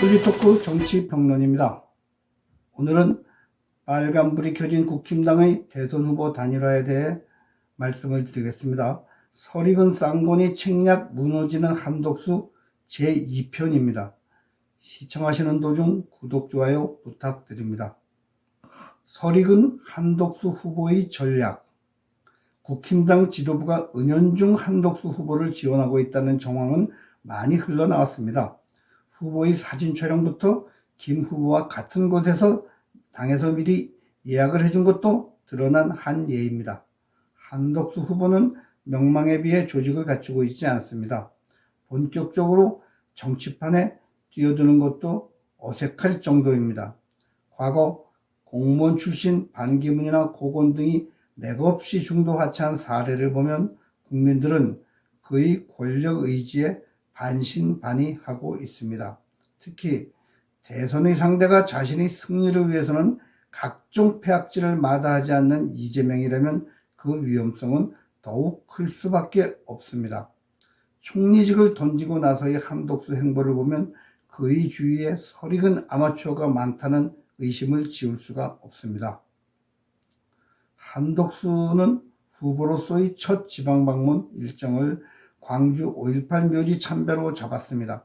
폴리토크 정치평론입니다. 오늘은 빨간불이 켜진 국힘당의 대선 후보 단일화에 대해 말씀을 드리겠습니다. 설익은 쌍권이 책략 무너지는 한독수 제2편입니다. 시청하시는 도중 구독, 좋아요 부탁드립니다. 설익은 한독수 후보의 전략 국힘당 지도부가 은연중 한독수 후보를 지원하고 있다는 정황은 많이 흘러나왔습니다. 후보의 사진 촬영부터 김 후보와 같은 곳에서 당에서 미리 예약을 해준 것도 드러난 한 예입니다. 한덕수 후보는 명망에 비해 조직을 갖추고 있지 않습니다. 본격적으로 정치판에 뛰어드는 것도 어색할 정도입니다. 과거 공무원 출신 반기문이나 고건 등이 맥없이 중도 하차한 사례를 보면 국민들은 그의 권력 의지에 반신반의하고 있습니다. 특히 대선의 상대가 자신의 승리를 위해서는 각종 폐악질을 마다하지 않는 이재명이라면 그 위험성은 더욱 클 수밖에 없습니다. 총리직을 던지고 나서의 한독수 행보를 보면 그의 주위에 설익은 아마추어가 많다는 의심을 지울 수가 없습니다. 한독수는 후보로서의 첫 지방 방문 일정을 광주 5.18 묘지 참배로 잡았습니다.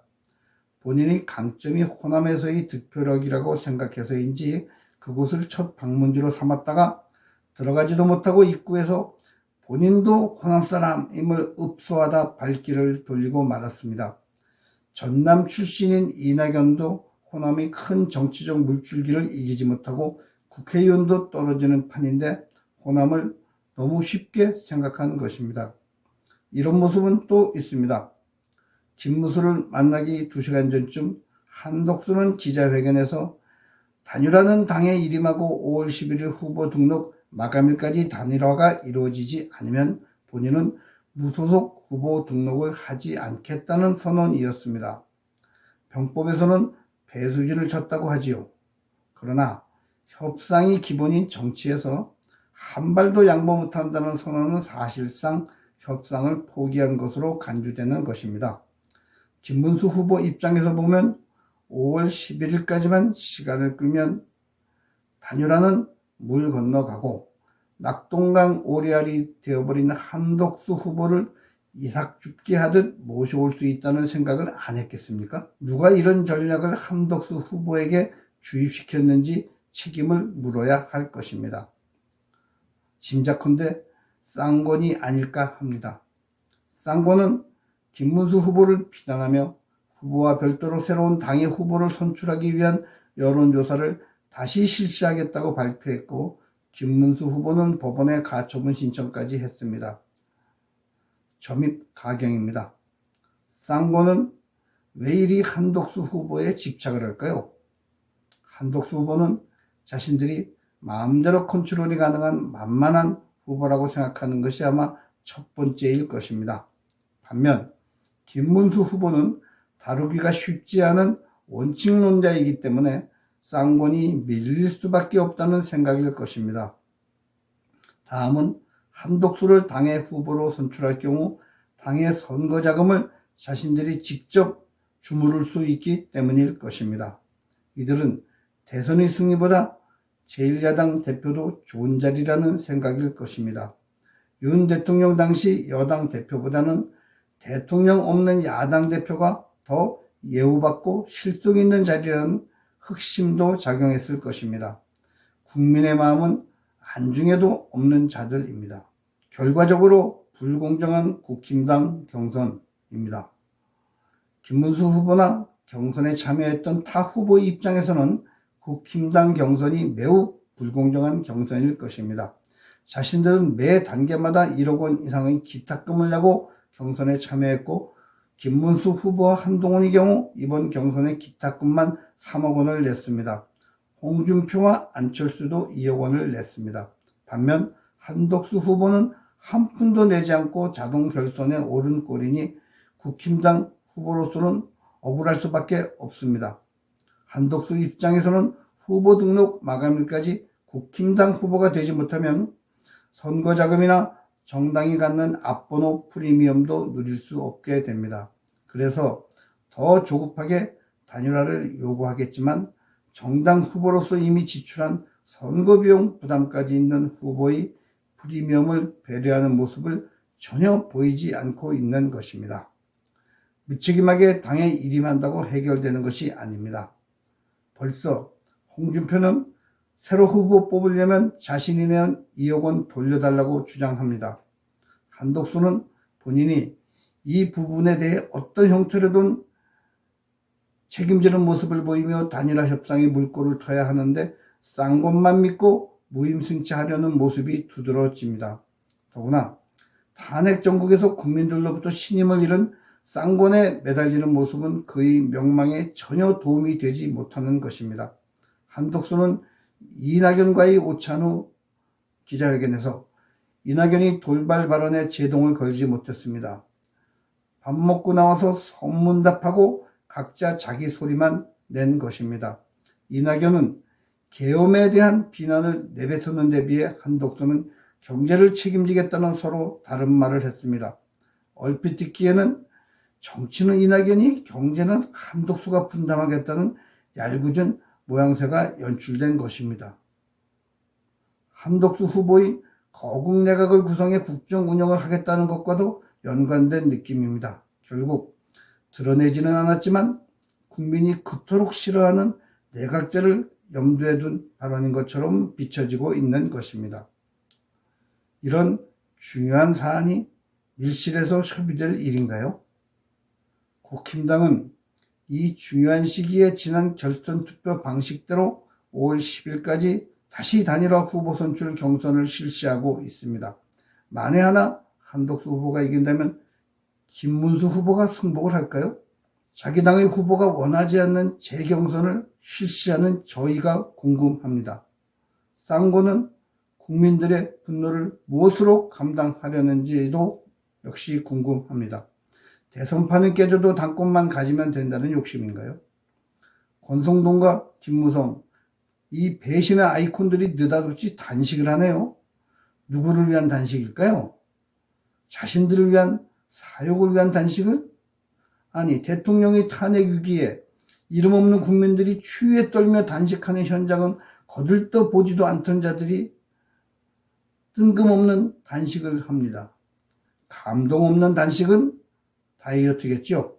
본인이 강점이 호남에서의 득표력이라고 생각해서인지 그곳을 첫 방문지로 삼았다가 들어가지도 못하고 입구에서 본인도 호남 사람임을 읍소하다 발길을 돌리고 말았습니다. 전남 출신인 이낙연도 호남의 큰 정치적 물줄기를 이기지 못하고 국회의원도 떨어지는 판인데 호남을 너무 쉽게 생각한 것입니다. 이런 모습은 또 있습니다. 김무수를 만나기 2시간 전쯤 한덕수는 기자회견에서 단일화는 당의 일임하고 5월 11일 후보 등록 마감일까지 단일화가 이루어지지 않으면 본인은 무소속 후보 등록을 하지 않겠다는 선언이었습니다. 병법에서는 배수진을 쳤다고 하지요. 그러나 협상이 기본인 정치에서 한 발도 양보 못한다는 선언은 사실상 협상을 포기한 것으로 간주되는 것입니다. 김문수 후보 입장에서 보면 5월 11일까지만 시간을 끌면 단일화는 물 건너가고 낙동강 오리알이 되어버린 한덕수 후보를 이삭 죽게 하듯 모셔올 수 있다는 생각을 안 했겠습니까? 누가 이런 전략을 한덕수 후보에게 주입시켰는지 책임을 물어야 할 것입니다. 짐작컨대 쌍권이 아닐까 합니다. 쌍권은 김문수 후보를 비난하며 후보와 별도로 새로운 당의 후보를 선출하기 위한 여론조사를 다시 실시하겠다고 발표했고 김문수 후보는 법원에 가처분 신청까지 했습니다. 점입 가경입니다. 쌍권은 왜 이리 한덕수 후보에 집착을 할까요? 한덕수 후보는 자신들이 마음대로 컨트롤이 가능한 만만한 후보라고 생각하는 것이 아마 첫 번째일 것입니다. 반면 김문수 후보는 다루기가 쉽지 않은 원칙론자이기 때문에 쌍권이 밀릴 수밖에 없다는 생각일 것입니다. 다음은 한독수를 당의 후보로 선출할 경우 당의 선거 자금을 자신들이 직접 주무를 수 있기 때문일 것입니다. 이들은 대선의 승리보다 제1야당 대표도 좋은 자리라는 생각일 것입니다. 윤 대통령 당시 여당 대표보다는 대통령 없는 야당 대표가 더 예우받고 실속 있는 자리라는 흑심도 작용했을 것입니다. 국민의 마음은 안중에도 없는 자들입니다. 결과적으로 불공정한 국힘당 경선입니다. 김문수 후보나 경선에 참여했던 타 후보의 입장에서는 국힘당 경선이 매우 불공정한 경선일 것입니다. 자신들은 매 단계마다 1억 원 이상의 기탁금을 내고 경선에 참여했고 김문수 후보와 한동훈의 경우 이번 경선에 기탁금만 3억 원을 냈습니다. 홍준표와 안철수도 2억 원을 냈습니다. 반면 한덕수 후보는 한 푼도 내지 않고 자동 결선에 오른 꼴이니 국힘당 후보로서는 억울할 수밖에 없습니다. 한덕수 입장에서는 후보 등록 마감일까지 국힘당 후보가 되지 못하면 선거 자금이나 정당이 갖는 앞번호 프리미엄도 누릴 수 없게 됩니다. 그래서 더 조급하게 단일화를 요구하겠지만 정당 후보로서 이미 지출한 선거비용 부담까지 있는 후보의 프리미엄을 배려하는 모습을 전혀 보이지 않고 있는 것입니다. 무책임하게 당에 일임한다고 해결되는 것이 아닙니다. 벌써 홍준표는 새로 후보 뽑으려면 자신이 낸 2억 원 돌려달라고 주장합니다. 한덕수는 본인이 이 부분에 대해 어떤 형태로든 책임지는 모습을 보이며 단일화 협상의 물꼬를 터야 하는데 싼 것만 믿고 무임승차하려는 모습이 두드러집니다. 더구나 탄핵 정국에서 국민들로부터 신임을 잃은 쌍권에 매달리는 모습은 그의 명망에 전혀 도움이 되지 못하는 것입니다. 한덕수는 이낙연과의 오찬 후 기자회견에서 이낙연이 돌발 발언에 제동을 걸지 못했습니다. 밥 먹고 나와서 선문답하고 각자 자기 소리만 낸 것입니다. 이낙연은 계엄에 대한 비난을 내뱉었는 데 비해 한덕수는 경제를 책임지겠다는 서로 다른 말을 했습니다. 얼핏 듣기에는 정치는 이낙연이 경제는 한덕수가 분담하겠다는 얄궂은 모양새가 연출된 것입니다. 한덕수 후보의 거국 내각을 구성해 국정 운영을 하겠다는 것과도 연관된 느낌입니다. 결국 드러내지는 않았지만 국민이 그토록 싫어하는 내각제를 염두에 둔 발언인 것처럼 비춰지고 있는 것입니다. 이런 중요한 사안이 밀실에서 협의될 일인가요? 국힘당은 이 중요한 시기에 지난 결선 투표 방식대로 5월 10일까지 다시 단일화 후보 선출 경선을 실시하고 있습니다. 만에 하나 한덕수 후보가 이긴다면 김문수 후보가 승복을 할까요? 자기 당의 후보가 원하지 않는 재경선을 실시하는 저희가 궁금합니다. 쌍고는 국민들의 분노를 무엇으로 감당하려는지도 역시 궁금합니다. 대선판은 깨져도 당권만 가지면 된다는 욕심인가요? 권성동과 김무성, 이 배신의 아이콘들이 느닷없이 단식을 하네요. 누구를 위한 단식일까요? 자신들을 위한 사욕을 위한 단식을? 아니, 대통령의 탄핵 위기에 이름 없는 국민들이 추위에 떨며 단식하는 현장은 거들떠 보지도 않던 자들이 뜬금없는 단식을 합니다. 감동 없는 단식은 다이어트겠죠.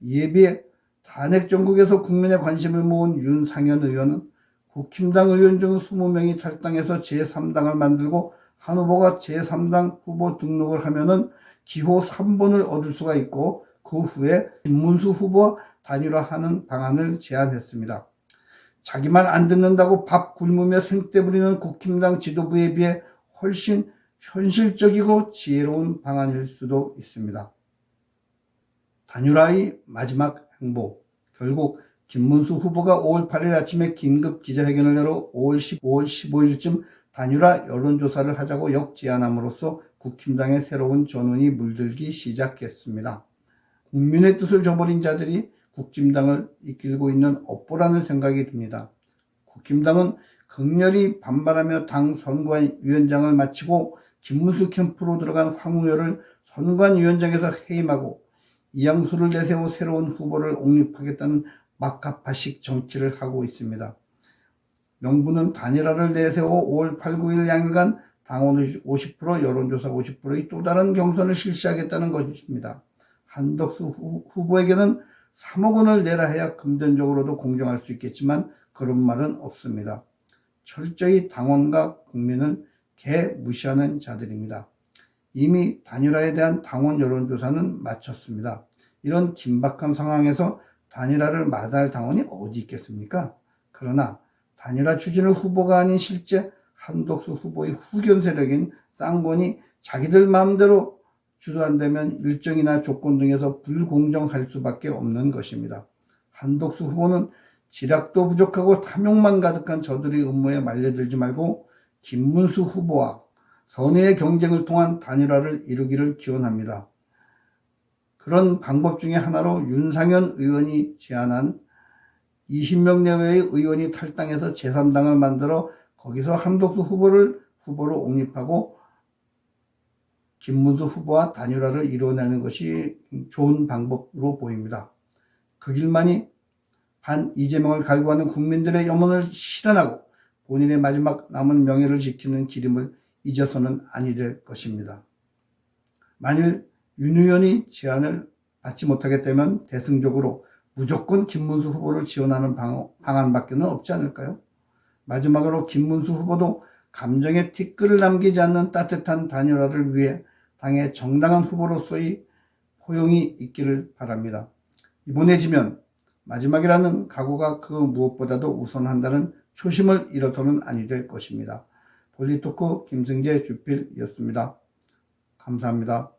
이에 비해 탄핵 전국에서 국민의 관심을 모은 윤상현 의원은 국힘당 의원 중 20명이 탈당해서 제3당을 만들고 한 후보가 제3당 후보 등록을 하면은 기호 3번을 얻을 수가 있고 그 후에 김문수 후보와 단일화하는 방안을 제안했습니다. 자기만 안 듣는다고 밥 굶으며 생떼 부리는 국힘당 지도부에 비해 훨씬 현실적이고 지혜로운 방안일 수도 있습니다. 단일화의 마지막 행보. 결국 김문수 후보가 5월 8일 아침에 긴급 기자회견을 열어 5월 10, 5월 15일쯤 단일화 여론조사를 하자고 역제안함으로써 국힘당의 새로운 전운이 물들기 시작했습니다. 국민의 뜻을 저버린 자들이 국힘당을 이끌고 있는 업보라는 생각이 듭니다. 국힘당은 극렬히 반발하며 당 선관위원장을 마치고 김문수 캠프로 들어간 황우여를 선관위원장에서 해임하고 이양수를 내세워 새로운 후보를 옹립하겠다는 막가파식 정치를 하고 있습니다. 명분은 단일화를 내세워 5월 8, 9일 양일간 당원 50% 여론조사 50%의 또 다른 경선을 실시하겠다는 것입니다. 한덕수 후보에게는 3억 원을 내라 해야 금전적으로도 공정할 수 있겠지만 그런 말은 없습니다. 철저히 당원과 국민은 개 무시하는 자들입니다. 이미 단일화에 대한 당원 여론조사는 마쳤습니다. 이런 긴박한 상황에서 단일화를 마다할 당원이 어디 있겠습니까? 그러나 단일화 추진을 후보가 아닌 실제 한독수 후보의 후견 세력인 쌍권이 자기들 마음대로 주도한다면 일정이나 조건 등에서 불공정할 수밖에 없는 것입니다. 한독수 후보는 지략도 부족하고 탐욕만 가득한 저들의 음모에 말려들지 말고 김문수 후보와 선의의 경쟁을 통한 단일화를 이루기를 기원합니다. 그런 방법 중에 하나로 윤상현 의원이 제안한 20명 내외의 의원이 탈당해서 제3당을 만들어 거기서 한독수 후보를 후보로 옹립하고 김문수 후보와 단일화를 이루어내는 것이 좋은 방법으로 보입니다. 그 길만이 반 이재명을 갈구하는 국민들의 염원을 실현하고 본인의 마지막 남은 명예를 지키는 기림을 잊어서는 아니 될 것입니다. 만일 윤 의원이 제안을 받지 못하겠다면 대승적으로 무조건 김문수 후보를 지원하는 방- 방안밖에는 없지 않을까요? 마지막으로 김문수 후보도 감정의 티끌을 남기지 않는 따뜻한 단일화를 위해 당의 정당한 후보로서의 포용이 있기를 바랍니다. 이번에 지면 마지막이라는 각오가 그 무엇보다도 우선한다는 초심을 잃어서는 아니 될 것입니다. 볼리토크 김승재 주필이었습니다. 감사합니다.